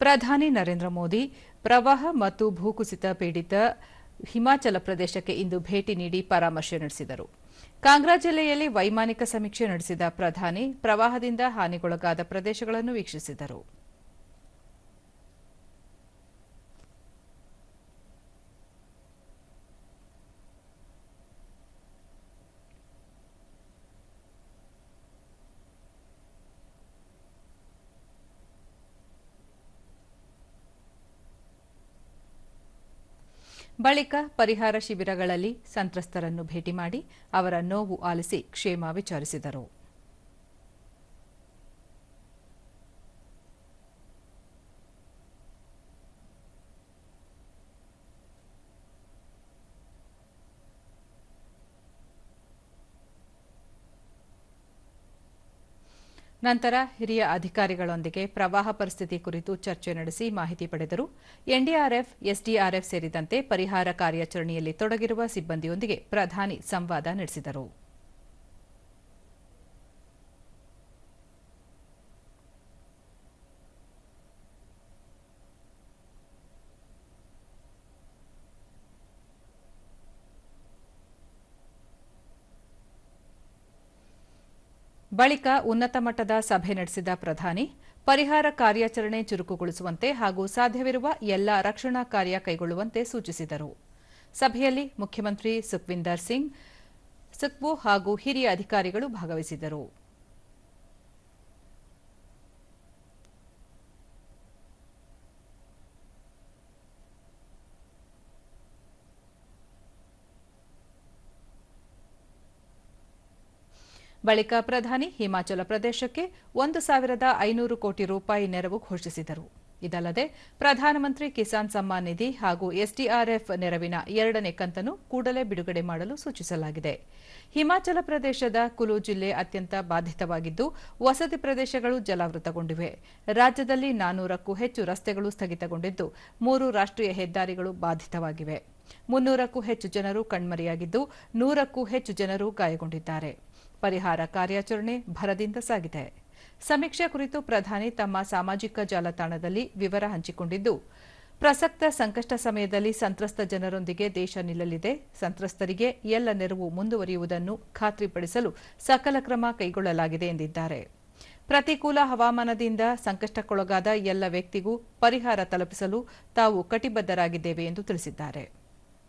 ಪ್ರಧಾನಿ ನರೇಂದ್ರ ಮೋದಿ ಪ್ರವಾಹ ಮತ್ತು ಭೂಕುಸಿತ ಪೀಡಿತ ಹಿಮಾಚಲ ಪ್ರದೇಶಕ್ಕೆ ಇಂದು ಭೇಟಿ ನೀಡಿ ಪರಾಮರ್ಶೆ ನಡೆಸಿದರು. ಕಾಂಗ್ರಾ ಜಿಲ್ಲೆಯಲ್ಲಿ ವೈಮಾನಿಕ ಸಮೀಕ್ಷೆ ನಡೆಸಿದ ಪ್ರಧಾನಿ ಪ್ರವಾಹದಿಂದ ಹಾನಿಗೊಳಗಾದ ಪ್ರದೇಶಗಳನ್ನು ವೀಕ್ಷಿಸಿದರು. ಬಳಿಕ ಪರಿಹಾರ ಶಿಬಿರಗಳಲ್ಲಿ ಸಂತ್ರಸ್ತರನ್ನು ಭೇಟಿ ಮಾಡಿ ಅವರ ನೋವು ಆಲಿಸಿ ಕ್ಷೇಮ ವಿಚಾರಿಸಿದರು. ನಂತರ ಹಿರಿಯ ಅಧಿಕಾರಿಗಳೊಂದಿಗೆ ಪ್ರವಾಹ ಪರಿಸ್ಥಿತಿ ಕುರಿತು ಚರ್ಚೆ ನಡೆಸಿ ಮಾಹಿತಿ ಪಡೆದರು. ಎನ್ಡಿಆರ್ಎಫ್, ಎಸ್ಡಿಆರ್ಎಫ್ ಸೇರಿದಂತೆ ಪರಿಹಾರ ಕಾರ್ಯಾಚರಣೆಯಲ್ಲಿ ತೊಡಗಿರುವ ಸಿಬ್ಬಂದಿಯೊಂದಿಗೆ ಪ್ರಧಾನಿ ಸಂವಾದ ನಡೆಸಿದರು. ಬಳಿಕ ಉನ್ನತ ಮಟ್ಟದ ಸಭೆ ನಡೆಸಿದ ಪ್ರಧಾನಿ, ಪರಿಹಾರ ಕಾರ್ಯಾಚರಣೆ ಚುರುಕುಗೊಳಿಸುವಂತೆ ಹಾಗೂ ಸಾಧ್ಯವಿರುವ ಎಲ್ಲ ರಕ್ಷಣಾ ಕಾರ್ಯ ಕೈಗೊಳ್ಳುವಂತೆ ಸೂಚಿಸಿದರು. ಸಭೆಯಲ್ಲಿ ಮುಖ್ಯಮಂತ್ರಿ ಸುಖ್ವಿಂದರ್ ಸಿಂಗ್, ಸುಖ್ಬು ಹಾಗೂ ಹಿರಿಯ ಅಧಿಕಾರಿಗಳು ಭಾಗವಹಿಸಿದ್ದರು. ಬಳಿಕ ಪ್ರಧಾನಿ ಹಿಮಾಚಲ ಪ್ರದೇಶಕ್ಕೆ ಒಂದು ಸಾವಿರದ ಐನೂರು ಕೋಟಿ ರೂಪಾಯಿ ನೆರವು ಘೋಷಿಸಿದರು. ಇದಲ್ಲದೆ ಪ್ರಧಾನಮಂತ್ರಿ ಕಿಸಾನ್ ಸಮ್ಮಾನ್ ನಿಧಿ ಹಾಗೂ ಎಸ್ಡಿಆರ್ಎಫ್ ನೆರವಿನ ಎರಡನೇ ಕಂತನ್ನು ಕೂಡಲೇ ಬಿಡುಗಡೆ ಮಾಡಲು ಸೂಚಿಸಲಾಗಿದೆ. ಹಿಮಾಚಲ ಪ್ರದೇಶದ ಕುಲು ಜಿಲ್ಲೆ ಅತ್ಯಂತ ಬಾಧಿತವಾಗಿದ್ದು, ವಸತಿ ಪ್ರದೇಶಗಳು ಜಲಾವೃತಗೊಂಡಿವೆ. ರಾಜ್ಯದಲ್ಲಿ ನಾನೂರಕ್ಕೂ ಹೆಚ್ಚು ರಸ್ತೆಗಳು ಸ್ಥಗಿತಗೊಂಡಿದ್ದು, ಮೂರು ರಾಷ್ಟ್ರೀಯ ಹೆದ್ದಾರಿಗಳು ಬಾಧಿತವಾಗಿವೆ. ಮುನ್ನೂರಕ್ಕೂ ಹೆಚ್ಚು ಜನರು ಕಣ್ಮರೆಯಾಗಿದ್ದು, ನೂರಕ್ಕೂ ಹೆಚ್ಚು ಜನರು ಗಾಯಗೊಂಡಿದ್ದಾರೆ. ಪರಿಹಾರ ಕಾರ್ಯಾಚರಣೆ ಭರದಿಂದ ಸಾಗಿದೆ. ಸಮೀಕ್ಷೆ ಕುರಿತು ಪ್ರಧಾನಿ ತಮ್ಮ ಸಾಮಾಜಿಕ ಜಾಲತಾಣದಲ್ಲಿ ವಿವರ ಹಂಚಿಕೊಂಡಿದ್ದು, ಪ್ರಸಕ್ತ ಸಂಕಷ್ಟ ಸಮಯದಲ್ಲಿ ಸಂತ್ರಸ್ತ ಜನರೊಂದಿಗೆ ದೇಶ ನಿಲ್ಲಲಿದೆ. ಸಂತ್ರಸ್ತರಿಗೆ ಎಲ್ಲ ನೆರವು ಮುಂದುವರಿಯುವುದನ್ನು ಖಾತ್ರಿಪಡಿಸಲು ಸಕಲ ಕ್ರಮ ಕೈಗೊಳ್ಳಲಾಗಿದೆ ಎಂದಿದ್ದಾರೆ. ಪ್ರತಿಕೂಲ ಹವಾಮಾನದಿಂದ ಸಂಕಷ್ಟಕ್ಕೊಳಗಾದ ಎಲ್ಲ ವ್ಯಕ್ತಿಗೂ ಪರಿಹಾರ ತಲುಪಿಸಲು ತಾವು ಕಟಿಬದ್ದರಾಗಿದ್ದೇವೆ ಎಂದು ತಿಳಿಸಿದ್ದಾರೆ.